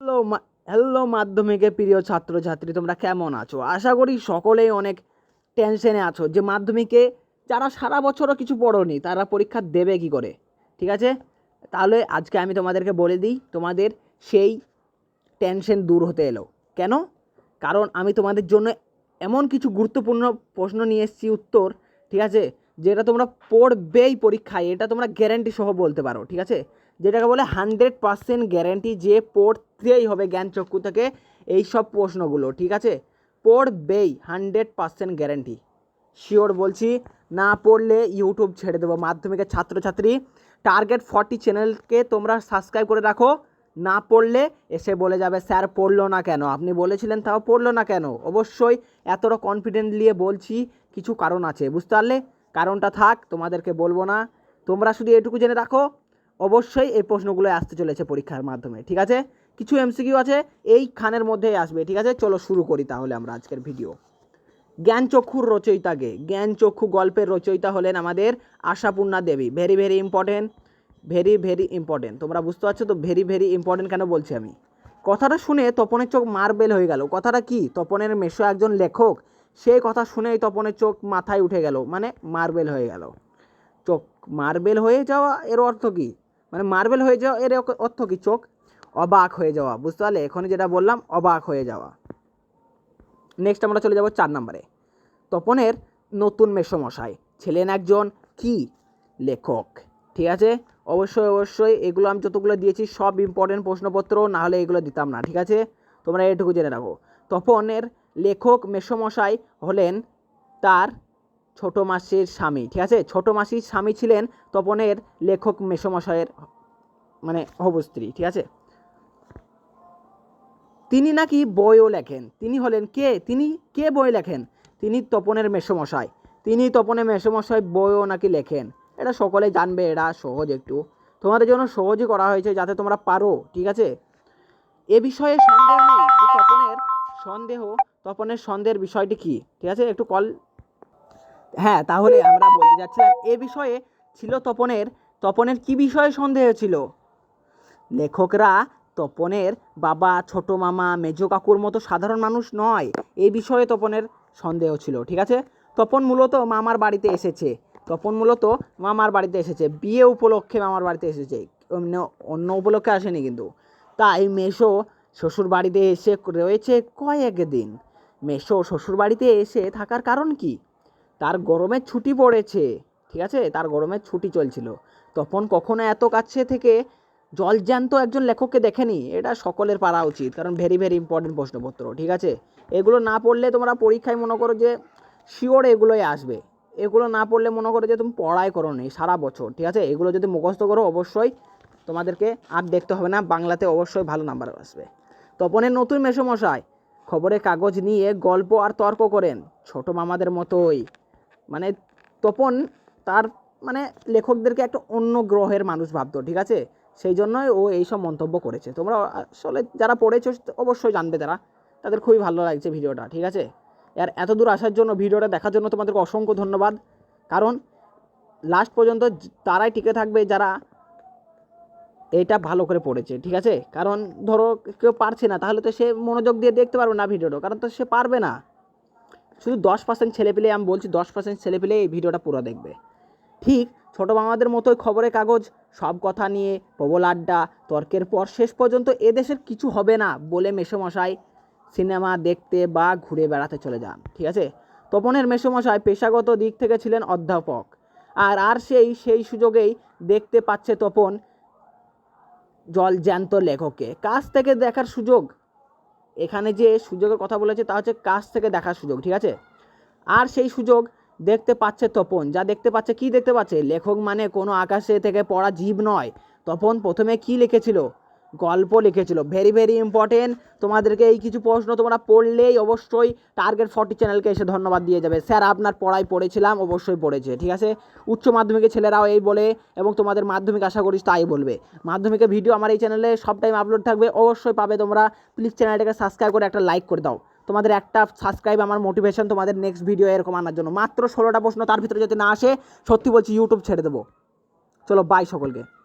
Hello hello মাধ্যমিকের প্রিয় ছাত্রছাত্রী, তোমরা কেমন আছো? আশা করি সকলেই অনেক টেনশনে আছো যে মাধ্যমিকে যারা সারা বছরও কিছু পড়োনি, তারা পরীক্ষা দেবে কি করে? ঠিক আছে? তাহলে আজকে আমি তোমাদেরকে বলে দিই, তোমাদের সেই টেনশন দূর হতে এলো। কেন? কারণ আমি তোমাদের জন্য এমন কিছু গুরুত্বপূর্ণ প্রশ্ন নিয়ে এসেছি উত্তর, ঠিক আছে? যেটা তোমরা পড়বেই পরীক্ষায়, এটা তোমরা গ্যারান্টি সহ বলতে পারো, ঠিক আছে? যেটাকে বলে হান্ড্রেড পার্সেন্ট গ্যারান্টি যে পড়তেই হবে জ্ঞান চক্ষু থেকে এই সব প্রশ্নগুলো, ঠিক আছে? পড়বেই হান্ড্রেড পার্সেন্ট গ্যারান্টি শিওর বলছি, না পড়লে ইউটিউব ছেড়ে দেবো মাধ্যমিকের ছাত্রছাত্রী। টার্গেট ফর্টি চ্যানেলকে তোমরা সাবস্ক্রাইব করে রাখো, না পড়লে এসে বলে যাবে, স্যার, পড়ল না কেন? আপনি বলেছিলেন, তাও পড়ল না কেন? অবশ্যই এতটা কনফিডেন্ট নিয়ে বলছি, কিছু কারণ আছে, বুঝতে পারলে? কারণটা থাক, তোমাদেরকে বলব না। তোমরা শুধু এটুকু জেনে রাখো, অবশ্যই এই প্রশ্নগুলো আসতে চলেছে পরীক্ষার মাধ্যমে, ঠিক আছে? কিছু এমসিকিউ আছে, এই খানের মধ্যেই আসবে, ঠিক আছে? চলো শুরু করি তাহলে আমরা আজকের ভিডিও। জ্ঞানচক্ষুর রচয়িতাকে, জ্ঞানচক্ষু গল্পের রচয়িতা হলেন আমাদের Ashapurna Devi. Very very important very very important তোমরা বুঝতে পারছ তো? ভেরি ভেরি ইম্পর্টেন্ট কেন বলছি আমি? কথাটা শুনে তপনের চোখ মার্বেল হয়ে গেল। কথাটা কি? তপনের মেশো একজন লেখক সেই কথা শুনেই তপনের চোখ মাথায় উঠে গেল মানে মার্বেল হয়ে গেল। চোখ মার্বেল হয়ে যাওয়া এর অর্থ কি? মানে মার্বেল হয়ে যাওয়া এর অর্থ কি? চোখ অবাক হয়ে যাওয়া, বুঝতে পারলে? এখনই যেটা বললাম, অবাক হয়ে যাওয়া। নেক্সট আমরা চলে যাব চার নম্বরে। তপনের নতুন মেসমশাই, ছিলেন একজন কি? লেখক। ঠিক আছে? অবশ্যই অবশ্যই এগুলো আমি যতগুলো দিয়েছি সব ইম্পর্টেন্ট প্রশ্নপত্র না হলে এগুলো দিতাম না, ঠিক আছে? তোমরা এটুকু জেনে রাখো। তপনের লেখক মেসমশাই হলেন তার ছোটো মাসির স্বামী, ঠিক আছে? ছোটো মাসির স্বামী ছিলেন তপনের লেখক মেসমশাইয়ের মানে হবু স্ত্রী, ঠিক আছে? তিনি নাকি বইও লেখেন। তিনি হলেন কে? তিনি কে বই লেখেন? তিনি তপনের মেসমশাই। তিনি তপনের মেসমশাই বইও নাকি লেখেন? এটা সকলে জানবে এটা সহজ একটু। তোমাদের জন্য সহজই করা হয়েছে যাতে তোমরা পারো, ঠিক আছে? এ বিষয়ে সন্দেহ নেই তপনের সন্দেহ তপনের সন্দেহের বিষয়টি কি? ঠিক আছে, একটু কল হ্যাঁ তাহলে আমরা বলতে যাচ্ছিলাম এ বিষয়ে ছিল তপনের তপনের কি বিষয়ে সন্দেহ ছিল? লেখকরা তপনের বাবা, ছোট মামা, মেজ কাকুর মতো সাধারণ মানুষ নয় এই বিষয়ে তপনের সন্দেহ ছিল, ঠিক আছে? তপন মূলত মামার বাড়িতে এসেছে, তপন মূলত মামার বাড়িতে এসেছে, বিয়ে উপলক্ষে মামার বাড়িতে এসেছে, অন্য অন্য উপলক্ষে আসেনি কিন্তু, তাই মেশো শ্বশুর বাড়িতে এসে রয়েছে কয়েক দিন মেশো শ্বশুর বাড়িতে এসে থাকার কারণ কি? তার গরমের ছুটি পড়েছে, ঠিক আছে? তার গরমের ছুটি চলছিল। তখন কখনো এত কাছে থেকে জলজ্যান্ত একজন লেখককে দেখেনি? এটা সকলের পারা উচিত, কারণ ভেরি ভেরি ইম্পর্টেন্ট প্রশ্নপত্র, ঠিক আছে? এগুলো না পড়লে তোমরা পরীক্ষায় মনে করো যে শিওর এগুলোই আসবে। এগুলো না পড়লে মনে করো যে তুমি পড়াই করো নি সারা বছর, ঠিক আছে? এগুলো যদি মুখস্থ করো, অবশ্যই তোমাদেরকে আর দেখতে হবে না, বাংলাতে অবশ্যই ভালো নাম্বার আসবে। তপনের নতুন মেসমশাই খবরের কাগজ নিয়ে গল্প আর তর্ক করেন, ছোট মামাদের মতোই। মানে তপন তার মানে লেখকদেরকে একটা অন্য গ্রহের মানুষ ভাবতো, ঠিক আছে? সেই জন্যই ও এইসব মন্তব্য করেছে। তোমরা আসলে যারা পড়েছো অবশ্যই জানবে তারা। তাদের খুবই ভালো লাগছে ভিডিওটা, ঠিক আছে? আর এত দূর আসার জন্য ভিডিওটা দেখার জন্য তোমাদেরকে অসংখ্য ধন্যবাদ। কারণ লাস্ট পর্যন্ত তারাই টিকে থাকবে যারা এটা ভালো করে পড়েছে, ঠিক আছে? কারণ ধরো কেউ পারছে না, তাহলে তো সে মনোযোগ দিয়ে দেখতে পারবে না ভিডিওটা, কারণ তো সে পারবে না। শুধু দশ পার্সেন্ট ছেলে পেলে, আমি বলছি দশ পার্সেন্ট ছেলে পেলে এই ভিডিওটা পুরো দেখবে। ঠিক ছোটো বাংলাদের মতোই খবরের কাগজ, সব কথা নিয়ে, প্রবল আড্ডা, তর্কের পর শেষ পর্যন্ত এদেশের কিছু হবে না বলে মেসোমশাই সিনেমা দেখতে বা ঘুরে বেড়াতে চলে যান, ঠিক আছে? তপনের মেসোমশাই পেশাগত দিক থেকে ছিলেন অধ্যাপক। আর আর সেই সেই সুযোগেই দেখতে পাচ্ছে তপন জল জ্যান্ত লেখককে কাছ থেকে দেখার সুযোগ। এখানে যে সুযোগের কথা বলেছে, তা হচ্ছে কাছ থেকে দেখার সুযোগ, ঠিক আছে? আর সেই সুযোগ দেখতে পাচ্ছে তপন। যা দেখতে পাচ্ছে, কি দেখতে পাচ্ছে? লেখক মানে কোনো আকাশে থেকে পড়া জীব নয়। তপন প্রথমে কি লিখেছিল? গল্প লিখেছিল। ভেরি ভেরি ইম্পর্টেন্ট তোমাদেরকে এই কিছু প্রশ্ন তোমরা পড়লেই অবশ্যই টার্গেট ফর্টি চ্যানেলকে এসে ধন্যবাদ দিয়ে যাবে। স্যার আপনার পড়াই পড়েছিলাম, অবশ্যই পড়েছে, ঠিক আছে? উচ্চ মাধ্যমিকের ছেলেরাও এই বলে এবং তোমাদের মাধ্যমিক আশা করিস তাই বলবে। মাধ্যমিকের ভিডিও আমার এই চ্যানেলে সব টাইম আপলোড থাকবে, অবশ্যই পাবে তোমরা। প্লিজ চ্যানেলটাকে সাবস্ক্রাইব করে একটা লাইক করে দাও। তোমাদের একটা সাবস্ক্রাইব আমার মোটিভেশন তোমাদের নেক্সট ভিডিও এরকম আনার জন্য। মাত্র ষোলোটা প্রশ্ন তার ভিতরে যদি না আসে, সত্যি বলছি ইউটিউব ছেড়ে দেবো। চলো বাই সকলকে।